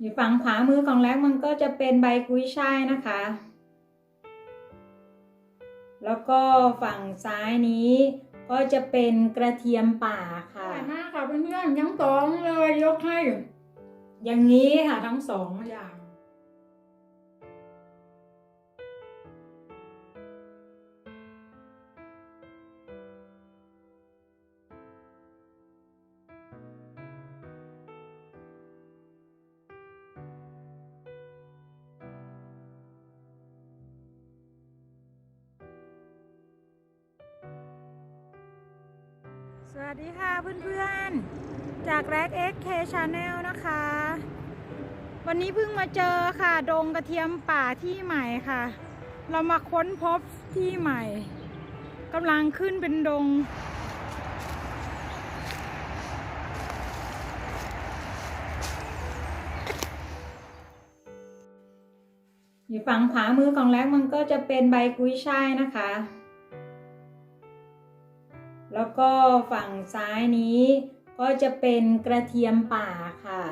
อยู่ฝั่งขวามือของแรกมันก็จะเป็นใบกุ้ยช่ายนะคะ แล้วก็ฝั่งซ้ายนี้ก็จะเป็นกระเทียมป่าค่ะมากค่ะเพื่อนๆยังสองเลยยกให้ อย่างนี้ค่ะทั้งสองอย่าง สวัสดีค่ะเพื่อนๆ จากแร็ก XK Channel นะคะ วันนี้เพิ่งมาเจอค่ะ ดงกระเทียมป่าที่ใหม่ค่ะ เรามาค้นพบที่ใหม่กำลังขึ้นเป็นดง อยู่ฝั่งขวามือของแร็กมันก็จะเป็นใบกุ้ยช่ายนะคะ แล้วก็ฝั่งซ้ายนี้ก็จะเป็นกระเทียมป่าค่ะ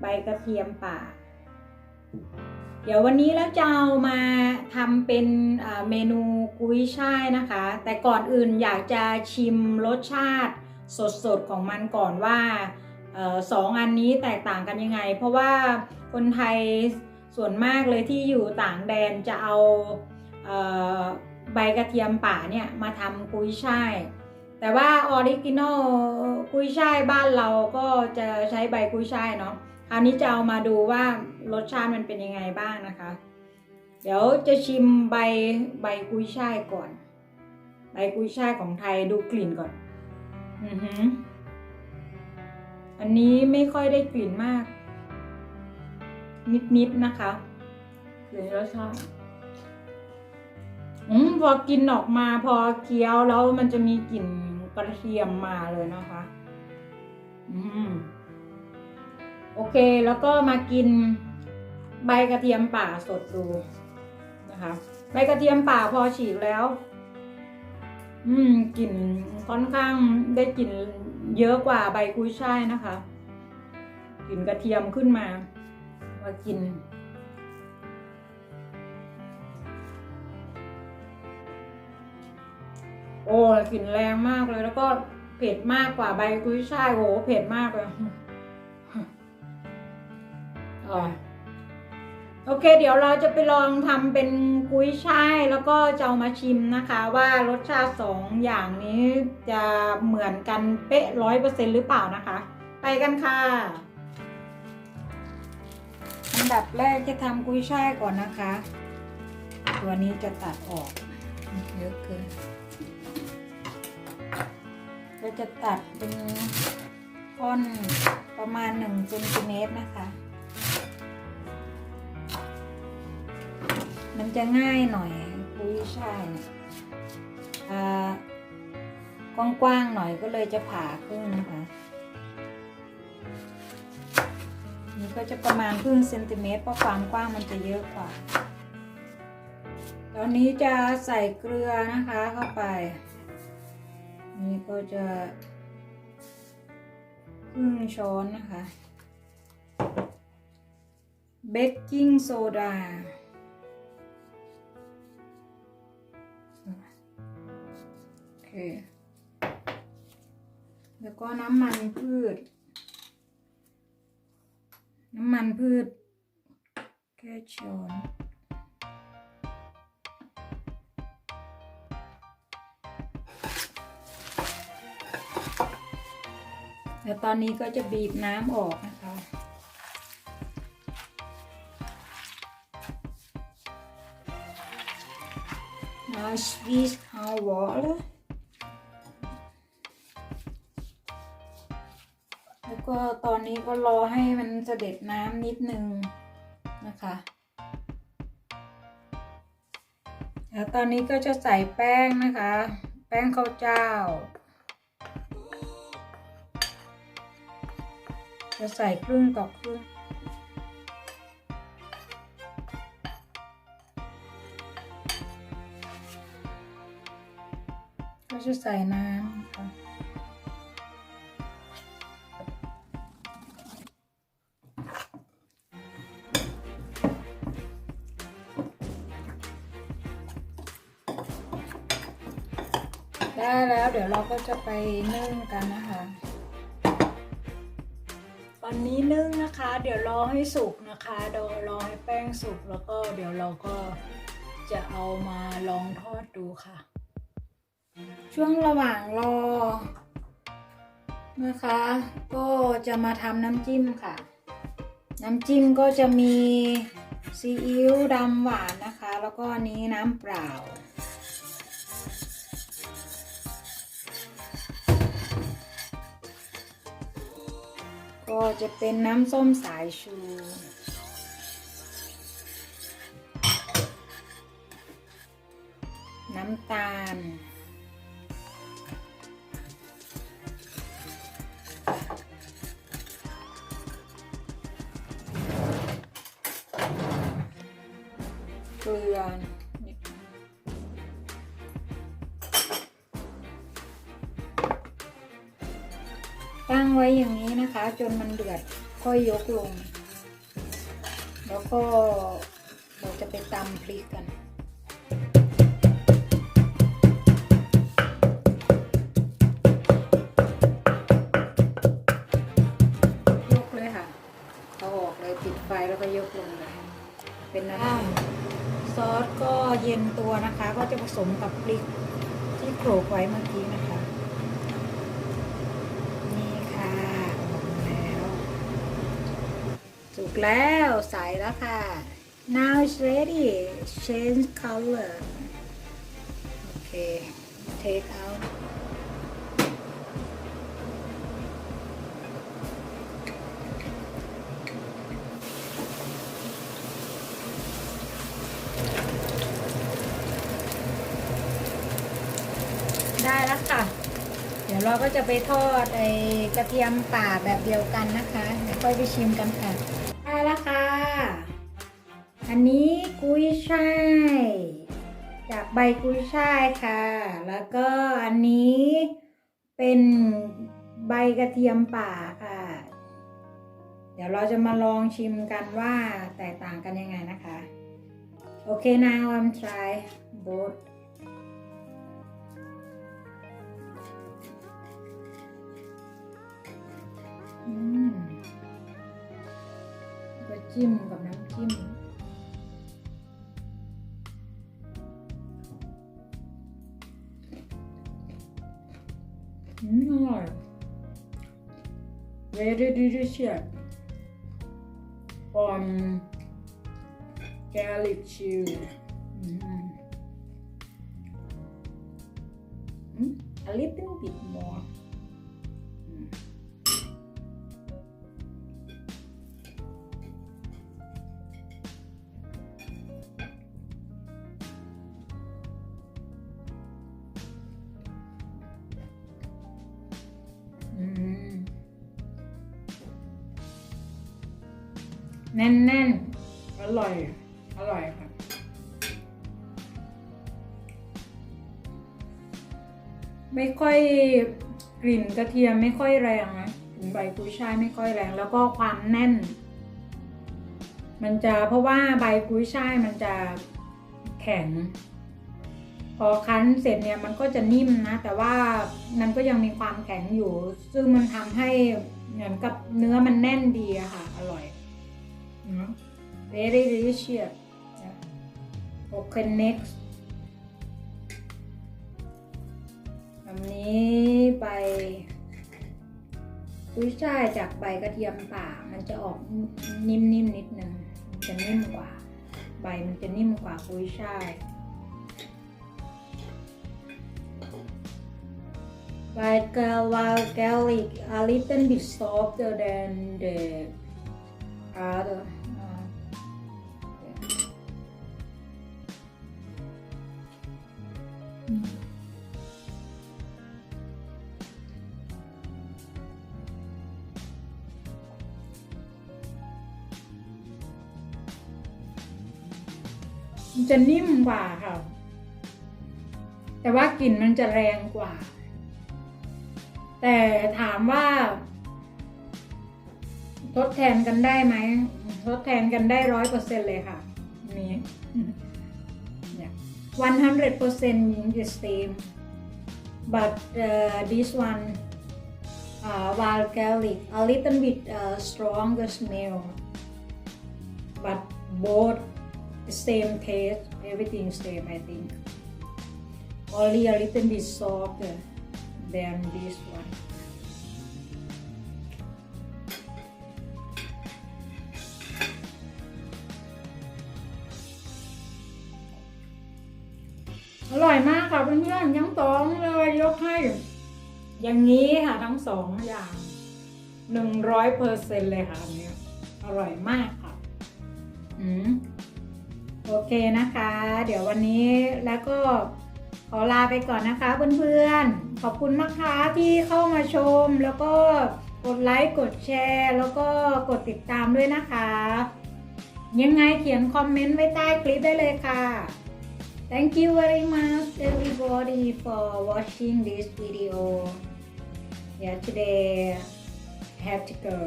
ใบกระเทียมป่า เดี๋ยววันนี้แล้วจะเอามาทำเป็นเมนูกุ้ยช่ายนะคะ แต่ก่อนอื่นอยากจะชิมรสชาติสดๆของมันก่อนว่าออสองอันนี้แตกต่างกันยังไง เพราะว่าคนไทยส่วนมากเลยที่อยู่ต่างแดนจะเอา บกระเทียมป่าเนี่ยมาทำกุ้ยช่าย แต่ว่าออริจินอลกุ้ยช่ายบ้านเราก็จะใช้ใบกุ้ยช่ายเนาะคราวนี้จะเอามาดูว่ารสชาติมันเป็นยังไงบ้างนะคะ เดี๋ยวจะชิมใบใบกุ้ยช่ายก่อน ใบกุ้ยช่ายของไทยดูกลิ่นก่อน อือหืออันนี้ไม่ค่อยได้กลิ่นมาก นิดๆนะคะกลิ่นรสชาติ อืมพอกินออกมาพอเคี้ยวแล้วมันจะมีกลิ่นกระเทียมมาเลยนะคะ อืมโอเคแล้วก็มากินใบกระเทียมป่าสดดูนะคะ ใบกระเทียมป่าพอฉีกแล้ว อืมกลิ่นค่อนข้างได้กลิ่นเยอะกว่าใบกุ้ยช่ายนะคะกลิ่นกระเทียมขึ้นมามากิน โอ้กลิ่นแรงมากเลย แล้วก็เผ็ดมากกว่าใบกุ้ยช่ายโหเผ็ดมากเลยอ่อยโอเค เดี๋ยวเราจะไปลองทำเป็นกุ้ยช่ายแล้วก็จะเอามาชิมนะคะ ว่ารสชาติสองอย่างนี้จะเหมือนกันเป๊ะร้อยเปอร์เซ็นหรือเปล่านะคะ ไปกันค่ะอันดับแรกจะทำกุ้ยช่ายก่อนนะคะ ตัวนี้จะตัดออกเยอะเกิน เราจะตัดเป็นท่อนประมาณ1เซนติเมตรนะคะ มันจะง่ายหน่อยกุ้ยช่ายเนี่ยอ่ากว้างๆหน่อยก็เลยจะผ่าครึ่งนะคะ นี่ก็จะประมาณครึ่งเซนติเมตรเพราะความกว้างมันจะเยอะกว่า ตอนนี้จะใส่เกลือนะคะเข้าไป นี่ก็จะครึ่งช้อนนะคะเบกกิ้งโซดาโอเค แล้วก็น้ำมันพืช น้ำมันพืชแค่ช้อน แล้วตอนนี้ก็จะบีบน้ำออกนะคะ Now squeeze hard water แล้วก็ตอนนี้ก็รอให้มันเสด็จน้ำนิดนึงนะคะ แล้วตอนนี้ก็จะใส่แป้งนะคะ แป้งข้าวเจ้า จะใส่ครึ่งต่อครึ่งก็จะใส่น้ำได้แล้วเดี๋ยวเราก็จะไปนึ่งกันนะคะ ตอนนี้นึ่งนะคะ เดี๋ยวรอให้สุกนะคะเดี๋ยวรอให้แป้งสุกแล้วก็เดี๋ยวเราก็จะเอามาลองทอดดูค่ะ ช่วงระหว่างรอนะคะ ก็จะมาทำน้ำจิ้มค่ะ น้ำจิ้มก็จะมีซีอิ๊วดำหวานนะคะ แล้วก็อันนี้น้ำเปล่า ก็จะเป็นน้ำส้มสายชู น้ำตาล เกลือ ตั้งไว้อย่างนี้นะคะ จนมันเดือดค่อยยกลง แล้วก็เราจะไปตำพริกกันยกเลยค่ะเอาออกเลยปิดไฟแล้วก็ยกลงเลยเป็นน้ำซอสก็เย็นตัวนะคะ ก็จะผสมกับพริกที่โขลกไว้เมื่อกี้นะคะ นี่ค่ะออกมาแล้ว สุ กแล้วใส่แล้วค่ะ now it's ready change color โอเค take out ได้แล้วค่ะ เดี๋ยวเราก็จะไปทอดไอ้กระเทียมป่าแบบเดียวกันนะคะ เดี๋ยวค่อยไปชิมกันค่ะ ได้แล้วค่ะ อันนี้กุ้ยช่าย จากใบกุ้ยช่ายค่ะ แล้วก็อันนี้เป็นใบกระเทียมป่าค่ะ เดี๋ยวเราจะมาลองชิมกันว่าแตกต่างกันยังไงนะคะโอเค now I'm try both จะจิ้มกับน้ำจิ้ม อืมอร่อย very delicious on garlic chew อืม Mm, a little แน่นๆ อร่อย อร่อยค่ะ ไม่ค่อยกลิ่นกระเทียมไม่ค่อยแรงนะถึงใบกุยช่ายไม่ค่อยแรง แล้วก็ความแน่น มันจะเพราะว่าใบกุยช่ายมันจะแข็ง พอคั้นเสร็จเนี่ยมันก็จะนิ่มนะ แต่ว่ามันก็ยังมีความแข็งอยู่ ซึ่งมันทำให้เหมือนกับเนื้อมันแน่นดีอะค่ะ อร่อย very delicious โอเค next อันนี้ใบกุ้ยช่ายจากใบกระเทียมป่า มันจะออกนิ่มๆนนิดนึงจะนิ่มกว่า ใบมันจะนิ่มกว่ากุ้ยช่าย But uh, while garlic a little bit softer than the other. มันจะนิ่มกว่าค่ะ แต่ว่ากลิ่นมันจะแรงกว่า แต่ถามว่า ทดแทนกันได้ไหม ทดแทนกันได้ร้อยเปอร์เซ็นเลยค่ะนี้ 100% is same but uh, this one uh, wild garlic a little bit uh, stronger smell but both same taste everything same I think only a little bit softer than this one อร่อยมากค่ะเพื่อนๆยังสองเลยยกให้ อย่างนี้ค่ะทั้งสองอย่างหนึ่งร้อยเปอร์เซ็นเลยค่ะอันเนี้ยอร่อยมากค่ะ อืม โอเคนะคะ เดี๋ยววันนี้แล้วก็ขอลาไปก่อนนะคะเพื่อนๆ ขอบคุณนะคะที่เข้ามาชมแล้วก็กดไลค์กดแชร์ แล้วก็กดติดตามด้วยนะคะ ยังไงเขียนคอมเมนต์ไว้ใต้คลิปได้เลยค่ะ Thank you very much everybody for watching this video. Yeah, today have to go.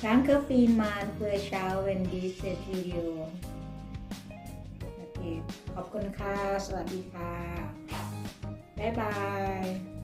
Danke vielmals für Schauen dieses Video. โอเคขอบคุณค่ะ สวัสดีค่ะ บ๊ายบาย